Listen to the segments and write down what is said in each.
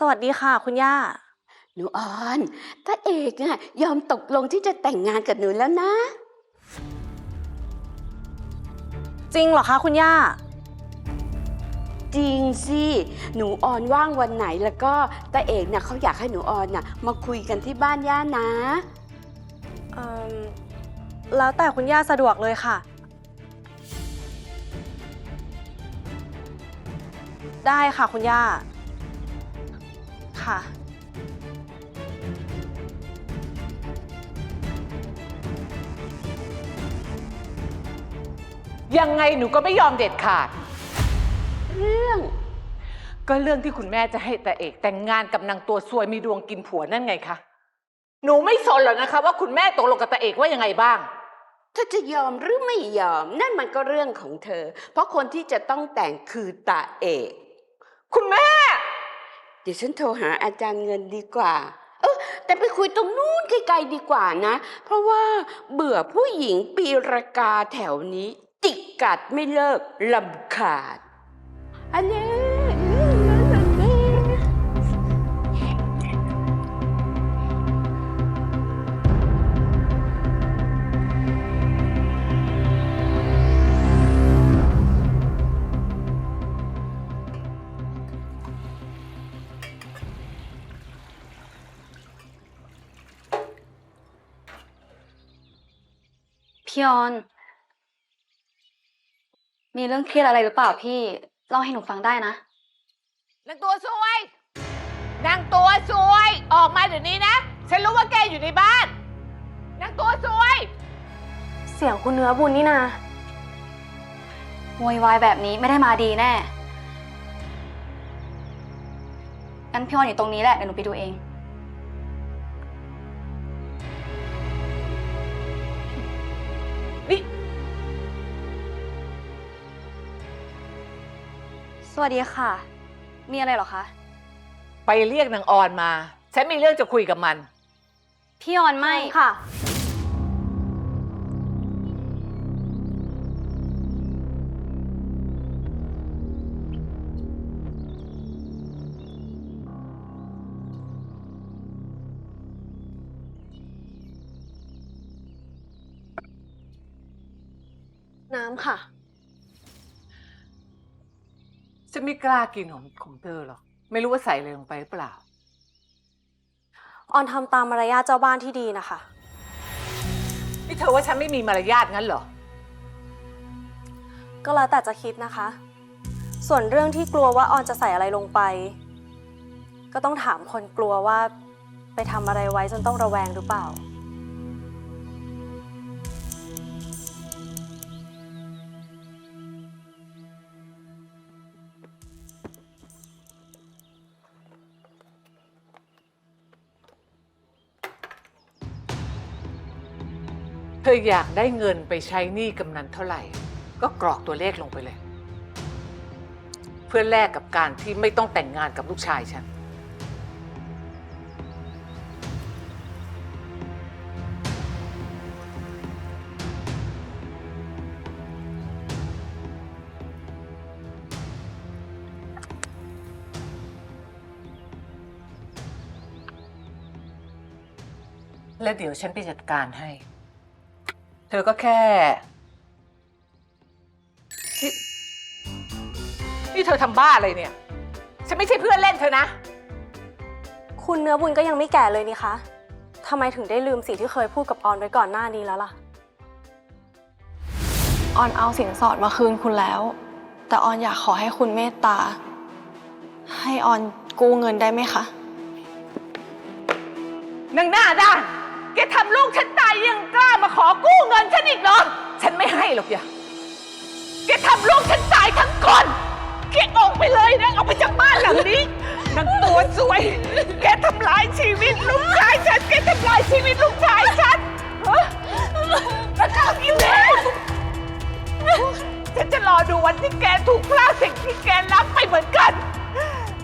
สวัสดีค่ะ คุณย่า หนูออนตาเอกอะยอมตกลงที่จะแต่งงานกับหนูแล้วนะ จริงเหรอคะคุณย่า จริงสิ หนูออนว่างวันไหนแล้วก็ตาเอกน่ะเขาอยากให้หนูออนน่ะมาคุยกันที่บ้านย่านะ เอ่อแล้วแต่คุณย่าสะดวกเลยค่ะ ได้ค่ะคุณย่า ค่ะ ยังไงหนูก็ไม่ยอมเด็ดขาด เรื่อง ก็เรื่องที่คุณแม่จะให้แต่เอก แต่งงานกับนางตัวซวยมีดวงกินผัวนั่นไงคะ หนูไม่สนหรอกนะคะ ว่าคุณแม่ตกลงกับตาเอกว่ายังไงบ้างถ้าจะยอมหรือไม่ยอม นั่นมันก็เรื่องของเธอ เพราะคนที่จะต้องแต่งคือตาเอก คุณแม่เดี๋ยวฉันโทรหาอาจารย์เงินดีกว่า เออแต่ไปคุยตรงนู้นไกลๆดีกว่านะ เพราะว่าเบื่อผู้หญิงปีรากาแถวนี้ จิกกัดไม่เลิกลำขาดอันนี้ พี่ออน มีเรื่องเครียดอะไรหรือเปล่าพี่ เล่าให้หนูฟังได้นะ นางตัวซวยนางตัวซวย ออกมาเดี๋ยวนี้นะ ฉันรู้ว่าแกอยู่ในบ้าน นางตัวซวย เสียงคุณเนื้อบุญนี่นาโวยวายแบบนี้ไม่ได้มาดีแน่ งั้นพี่ออนอยู่ตรงนี้แหละ เดี๋ยวหนูไปดูเอง สวัสดีค่ะ มีอะไรเหรอคะ ไปเรียกนางออนมา ฉันมีเรื่องจะคุยกับมัน พี่ออนไม่ค่ะ น้ำค่ะ ฉันไม่กล้ากินของของเธอหรอก ไม่รู้ว่าใส่อะไรลงไปหรือเปล่า ออนทำตามมารยาทเจ้าบ้านที่ดีนะคะ นี่เธอว่าฉันไม่มีมารยาทงั้นเหรอ ก็แล้วแต่จะคิดนะคะ ส่วนเรื่องที่กลัวว่าออนจะใส่อะไรลงไป ก็ต้องถามคนกลัวว่าไปทำอะไรไว้จนต้องระแวงหรือเปล่า ธออยากได้เงินไปใช้หนี้กำนันเท่าไหร่ ก็กรอกตัวเลขลงไปเลย เพื่อแลกกับการที่ไม่ต้องแต่งงานกับลูกชายฉัน และเดี๋ยวฉันไปจัดการให้ เธอก็แค่นี่นี่เธอทำบ้าอะไรเนี่ย ฉันไม่ใช่เพื่อนเล่นเธอนะ คุณเนื้อบุญก็ยังไม่แก่เลยนี่คะทำไมถึงได้ลืมสิ่งที่เคยพูดกับออนไว้ก่อนหน้านี้แล้วล่ะ ออนเอาสินสอดมาคืนคุณแล้ว แต่ออนอยากขอให้คุณเมตตา ให้ออนกู้เงินได้ไหมคะ นางหน้าด้านแกทำลูกฉัน ขอกู้เงินฉันอีกเหรอ ฉันไม่ให้หรอกอย่าแกทำลูกฉันตายทั้งคนแกออกไปเลยนะออกไปจากบ้านหลังนี้นางตัวสวย แกทำลายชีวิตลูกชายฉัน แกทำลายชีวิตลูกชายฉันฮะแล้วข้าวกินแลฉันจะรอดูวันที่แกถูกพลาดสิ่งที่แกรักไปเหมือนกัน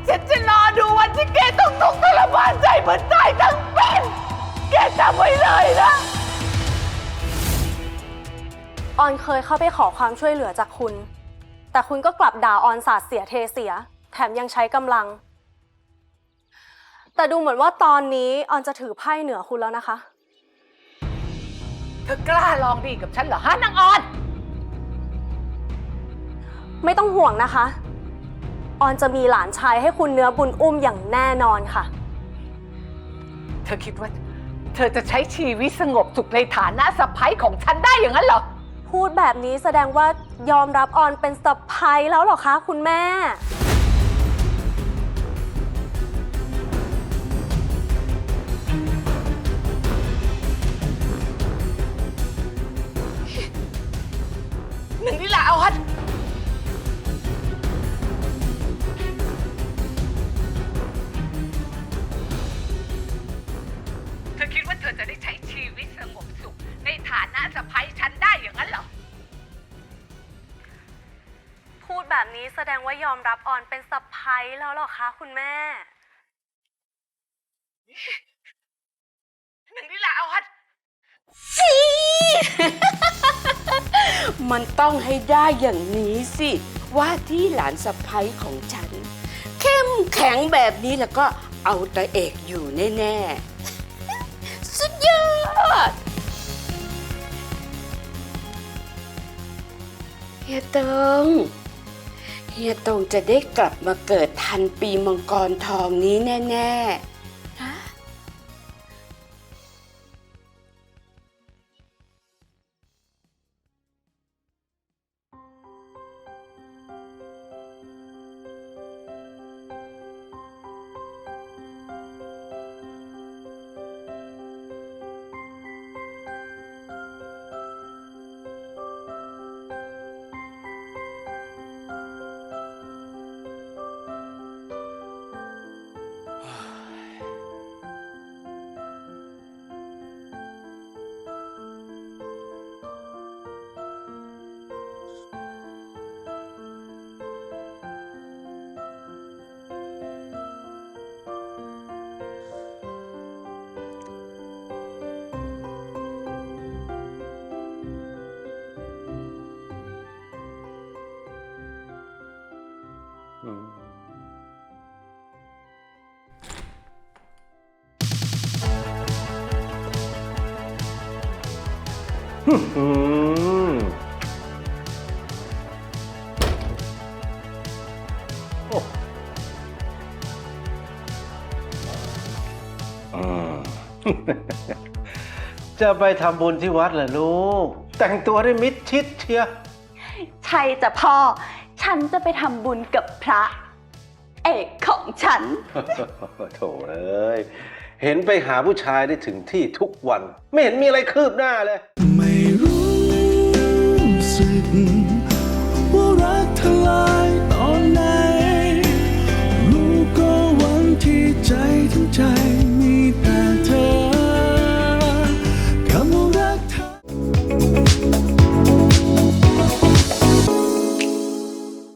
ฉันจะรอดูวันที่แกต้องทุกข์ทรมานใจเหมือนตายทั้งเป็น แกจำไว้เลยนะ ออนเคยเข้าไปขอความช่วยเหลือจากคุณ แต่คุณก็กลับด่าออนสาดเสียเทเสีย แถมยังใช้กำลัง แต่ดูเหมือนว่าตอนนี้ออนจะถือไพ่เหนือคุณแล้วนะคะ เธอกล้าลองดีกับฉันเหรอฮะนางออน ไม่ต้องห่วงนะคะ ออนจะมีหลานชายให้คุณเนื้อบุญอุ้มอย่างแน่นอนค่ะ เธอคิดว่า เธอจะใช้ชีวิตสงบสุขในฐานะสะพ้ยของฉันได้อย่างนั้นเหรอ พูดแบบนี้แสดงว่ายอมรับออนเป็นสะพ้ยแล้วเหรอคะคุณแม่ หนึ่งนี่ละออนเธอคิดว่าเธอจะได้ใช้ นี้แสดงว่ายอมรับออนเป็นสะพ้ยแล้วเหรอคะคุณแม่ หนึ่งนี่ละออนมันต้องให้ได้อย่างนี้สิ ว่าที่หลานสะพ้ยของฉัน เข้มแข็งแบบนี้แล้วก็เอาแตะเอกอยู่แน่ ๆ สุดยอดเฮียเติง เฮียตงจะได้กลับมาเกิดทันปีมังกรทองนี้แน่ ๆ จะไปทำบุญที่วัดเหรอลูก แต่งตัวได้มิดชิดเชีย ใช่จ้ะพ่อ ฉันจะไปทำบุญกับพระ เอกของฉัน โถเอ้ย เห็นไปหาผู้ชายได้ถึงที่ทุกวัน ไม่เห็นมีอะไรคืบหน้าเลย